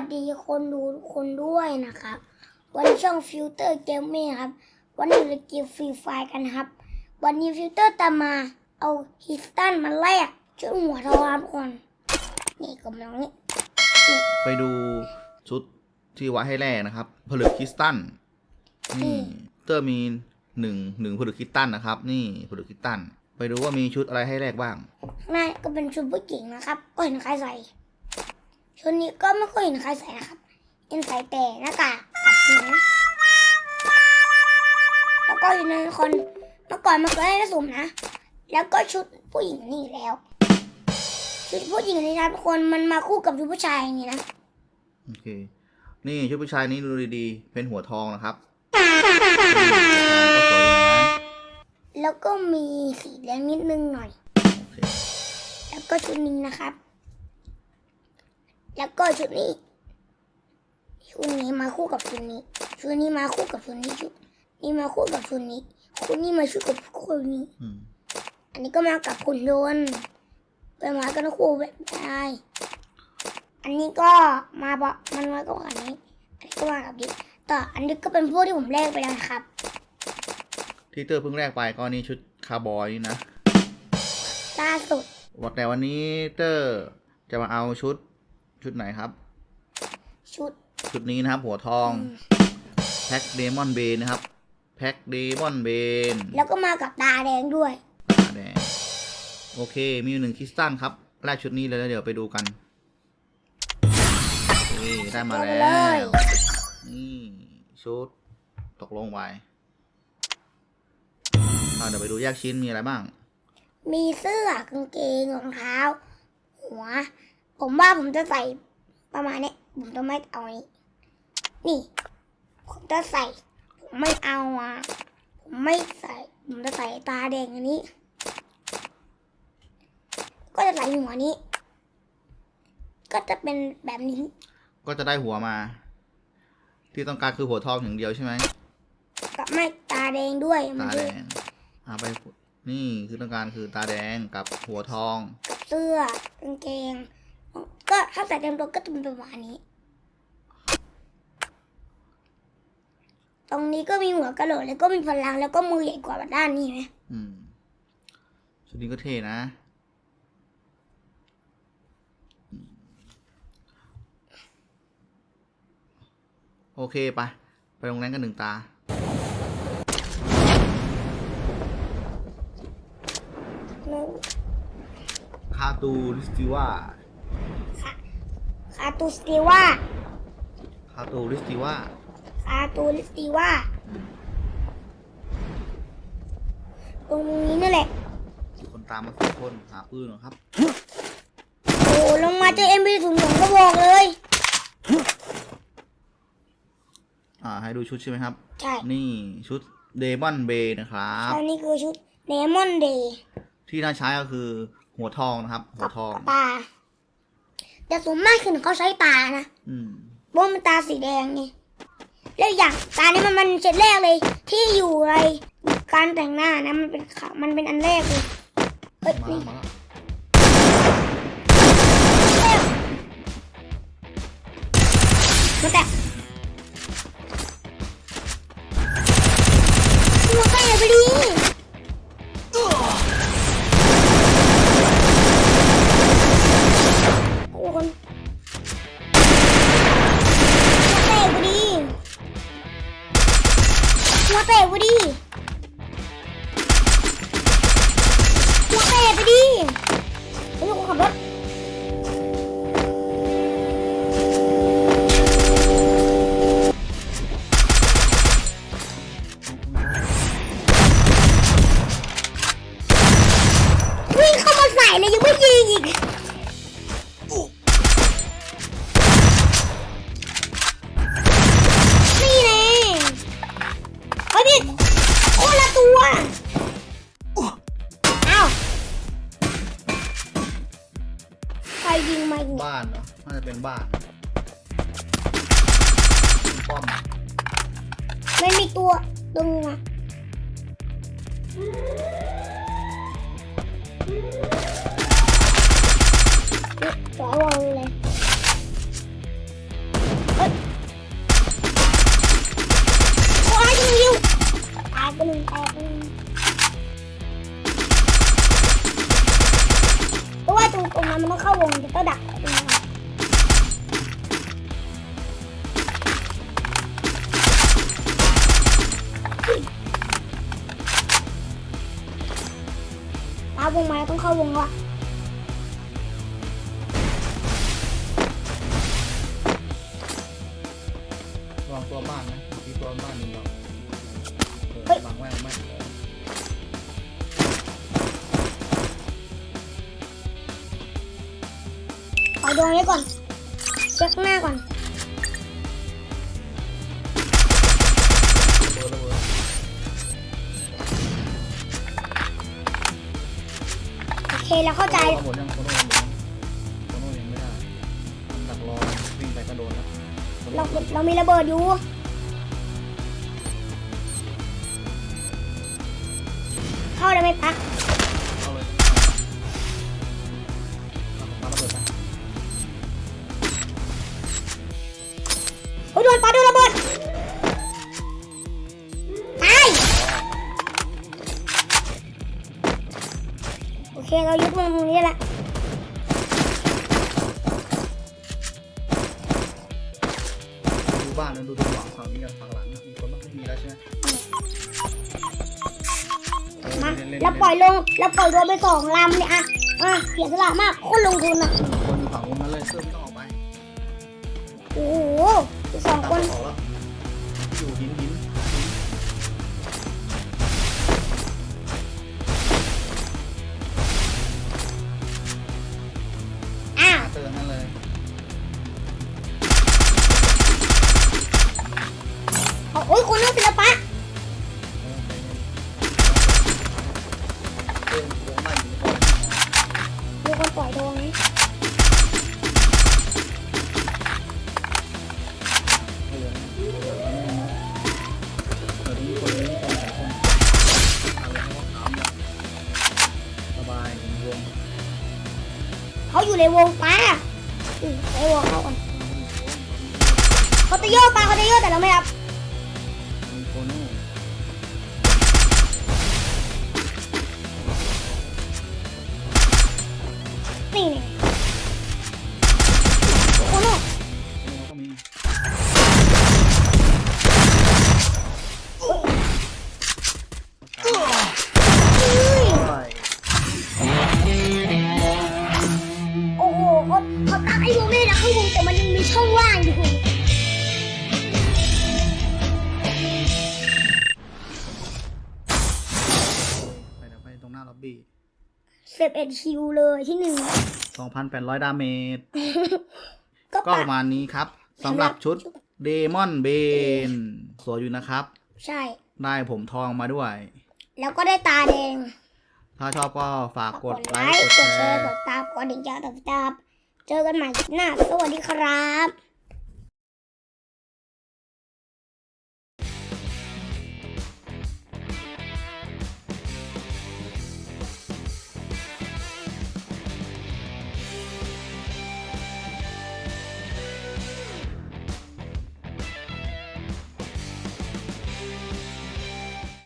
สดีคนดูทุกคนด้วยนะครับ วันนี้ช่องฟิลเตอร์เกมมิ่งครับ วันนี้เราเกมฟรีไฟกันครับ วันนี้ฟิลเตอร์ตามมาเอาฮิสตันมาแลกชุดหัวทองครับทุกคนนี่กำลังนี่ไปดูชุดที่ไว้ให้แรกนะครับ ผลึกคริสตัลนี่เตอร์มีหนึ่งหนึ่งผลึกคริสตัลนะครับ นี่ผลึกคริสตัลไปดูว่ามีชุดอะไรให้แลกบ้างข้างหน้าก็เป็นชุดผู้หญิงนะครับก็เห็นใครใส่ ชุดนี้ก็ไม่ค่อยเห็นใครใส่นะครับเห็นใส่แต่หน้ากากกับหัวแล้วก็อยู่ในคนเมื่อก่อนมันก็ให้สุ่มนะ แล้วก็ชุดผู้หญิงนี่แล้ว ชุดผู้หญิงนี่นะทุกคนมันมาคู่กับชุดผู้ชายอย่างนี้นะโอเค นี่ชุดผู้ชายนี้ดูดีๆ เป็นหัวทองนะครับก็สวยอยู่นะแล้วก็มีสีแดงนิดนึงหน่อยโอเคแล้วก็ชุดนี้นะครับ แล้วก็ชุดนี้ ชุดนี้มาคู่กับชุดนี้ ชุดนี้มาคู่กับชุดนี้ชุดนี้มาคู่กับชุดนี้ชุดนี้มาคู่กับชุดนี้อืมอันนี้ก็มากับขุนโดนไปมากันคู่แบบได้อันนี้ก็มาบอกมันมากับอันนี้ อันนี้ก็มากับดิต่ออันนี้ก็เป็นพวกที่ผมแลกไปแล้วนะครับ ที่เตอร์เพิ่งแรกไปก็นี่ชุดคาร์บอยนี่นะล่าสุดว่าแต่วันนี้เตอร์จะมาเอาชุด ชุดไหนครับ ชุด ชุดนี้นะครับ หัวทอง แพ็คเดมอนเบนนะครับ แพ็คเดมอนเบน แล้วก็มากับตาแดงด้วย ตาแดง โอเค มีอยู่หนึ่งคริสตัลครับ แรกชุดนี้เลยแล้วเดี๋ยวไปดูกันนี่ได้มาแล้เอาไปเลวยนี่ชุด ตกลงไว้อ่าเดี๋ยวไปดูแยกชิ้นมีอะไรบ้าง มีเสื้อกางเกงรองเท้า หัว ผมว่าผมจะใส่ประมาณนี้ผมจะไม่เอาอันนี้ นี่ ผมจะใส่ ผมไม่เอาอะผมไม่ใส่ ผมจะใส่ตาแดงอันนี้ ก็จะใส่หัวนี้ ก็จะเป็นแบบนี้ ก็จะได้หัวมา ที่ต้องการคือหัวทองอย่างเดียวใช่ไหมกับไม่ตาแดงด้วยมันตาคืแดองเอาไปนี่คือต้องการคือตาแดงกับหัวทอง กับเสื้อกางเกง ก็ถ้าใส่เต็มตัวก็จะเป็นประมาณนี้ ตรงนี้ก็มีหัวกะโหลกแล้วก็มีพลังแล้วก็มือใหญ่กว่าด้านนี้ไหมอืมชุดนี้ก็เท่นะอืมโอเคไป ไปโรงแรมกันหนึ่งตาคาตูริสติว่า คาตูสติว่าคาตูริสติว่าคาตูสติว่า ตรงนี้นั่นแหละคนตามมาสองคนหาปืนเหรอครับ โอ้ลงมาเจอเอ็มบีถุงหนึ่งก็บอกเลย อ่า ให้ดูชุดใช่ไหมครับ ใช่นี่ชุดเดมอนเบย์นะครับอันนี้คือชุดเนมอนเดย์ที่น่าใช้ก็คือหัวทองนะครับ หักัวบทองตา แต่ส่วนมากคือเขาใช้ตานะอืมเพราะมันตาสีแดงไงแล้วอย่างตานี้มันมันเช็ดแรกเลย ที่อยู่ในการแต่งหน้านะมันเป็นขามันเป็นอันแรกเลยเฮ้ยมานี่แล้วมาแล้วมาแตะ หัวแต คนละตัวอ้าวใครยิงมาอีกเนี่ยบ้านเหรอน่าจะเป็นบ้านป้อมไม่มีตัวตรงอะ ราะว่าตรงตรงนั้นมันต้องเข้าวงจะต้องดักตาวงมาต้องเข้าวงว่ะลองตัวบ้านนะที่ตัวบ้านนี่ ขอดวงนี้ก่อนเช็คหน้าก่อนโอเคเราเข้าใจระเบิดยังโคโน่ระเบิดยังโคโน่ยังไม่ได้ดักรอวิ่งไปก็โดนแล้วเราเรามีระเบิดอยู่เข้าได้ไหมปัก เคเรายึดมุมตรงนี้แหละดูบ้านนะดูตรงหลังฝั่งนี้กับฝั่งหลังนะมีคนบ้างไม่มีแล้วใช่ไหมเออมาเนๆเราปล่อยลงเราปล่อยโดนไปสองลำเนี่ยอะอะเสียสละมากโคตรลงทุนอะคนอยู่ฝั่งนู้นนั้นเลยเสื้อไม่ต้องออกไปโอ้โหสองคนออกแล้ว คนปล่อยโดนไหมเออเออนี้เขาอยู่ในวงปลาในวงเขาก่อนเขาจะโยกปลาเขาจะโยกแต่เราไม่รับ นี่ เซฟเอ็ดคิวเลยที่หนึ่ง2,800ดาเมจ ก็ก็ปะประมาณนี้ครับสำหรับชุดเดมอนเบนสวยอยู่นะครับ ใช่ ได้ผมทองมาด้วย แล้วก็ได้ตาแดง ถ้าชอบก็ฝากกดไลค์ค์กดกดแชแชร์ร์กดตามกดดิ่งจ้าตับตาบเจอกันใหม่คลิปหน้า สวัสดีครับ